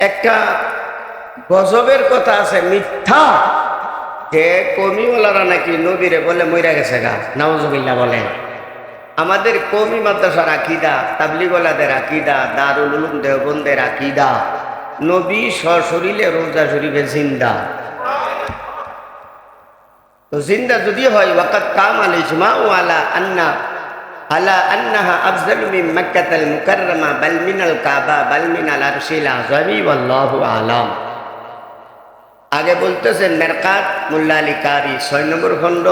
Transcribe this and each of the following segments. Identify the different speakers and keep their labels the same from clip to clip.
Speaker 1: একটা গজবের কথা আছে, মিথ্যা। যে কমিওয়ালারা নাকি নবীরে বলে মইরা গেছে গা নওয়াজবিল্লা বলেন আমাদের কমি মাদ্রাসার আকিদা তাবলিগলাদের আকিদা, দারুল উলুম দেওবন্দের আকিদা। নবী সশরীরে রোজা শরীফে জিন্দা। তো জিন্দা যদি হয় ওয়াকাত কাম আল ইজমা ও আলা আন্না আগে বলতেছেন মেরকাত মোল্লা কারি ছয় নম্বর খণ্ড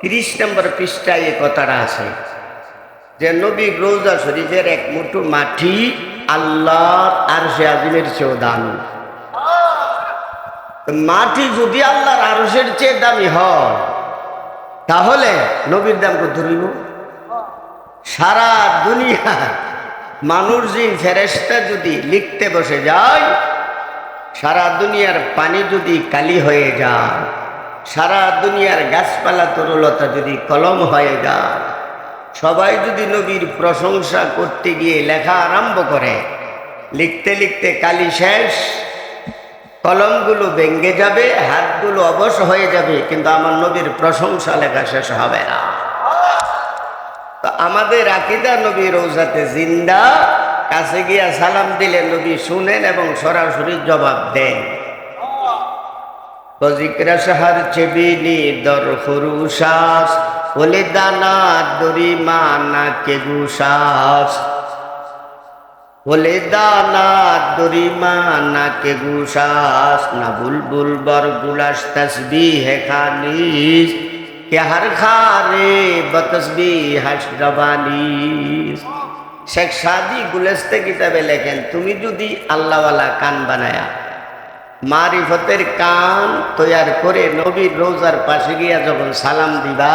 Speaker 1: তিরিশ নম্বর পৃষ্ঠায় এই কথাটা আছে যে নবী রোজা শরীফের এক মুঠো মাটি আল্লাহর আরশে আজিমের চেয়েও দামি মাটি যদি আল্লাহর আরশের চেয়ে দামি হয় তাহলে নবীর দাম কত ধরিব সারা দুনিয়া মানুষ জিন ফেরেস্তা যদি লিখতে বসে যায়, সারা দুনিয়ার পানি যদি কালি হয়ে যায়, সারা দুনিয়ার গাছপালা তরুলতা যদি কলম হয়ে যায়, সবাই যদি নবীর প্রশংসা করতে গিয়ে লেখা আরম্ভ করে, লিখতে লিখতে কালি শেষ, কলমগুলো ভেঙ্গে যাবে, হাতগুলো অবশ হয়ে যাবে, কিন্তু আমার নবীর প্রশংসা লেখা শেষ হবে না। আমাদের আকিদা নবী রৌজাতে জিন্দা, কাছে গিয়া সালাম দিলে নবী শুনেন এবং সরাসরি জবাব দেন। সাহার বলে, দানা না বুলবুল বর গুলাস তসবি হে খানিস কে হর খারে বতসবি হাসরবানিস শেখ সাদি গুলেস্তে কিতাবে লেখেন তুমি যদি আল্লাহওয়ালা কান বানায়া মারিফতের কান তৈয়ার করে নবীর রোজার পাশে গিয়া যখন সালাম দিবা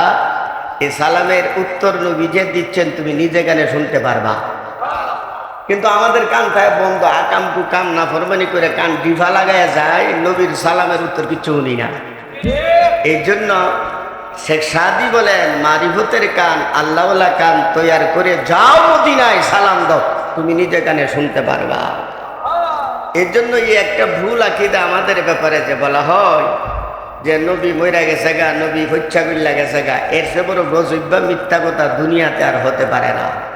Speaker 1: এ সালামের উত্তর নবী যে দিচ্ছেন তুমি নিজে গানে শুনতে পারবা কিন্তু আমাদের কান থাকে বন্ধ আকাম কু কাম না ফরমানি করে কান ডিফা লাগায় যায় নবীর সালামের উত্তর কিছু শুনি না এই জন্য শেখ সাদি বলেন মারিভূতের কান, আল্লাহওয়ালা কান তৈয়ার করে যাও মদিনায়, সালাম দাও। তুমি নিজে কানে শুনতে পারবা। এর জন্য এই একটা ভুল আকিদা আমাদের ব্যাপারে যে বলা হয় যে নবী মইরা গেছে গা, নবী হচ্ছা গেছে গা, এর সে বড় গজব্বা মিথ্যা কথা দুনিয়াতে আর হতে পারে না।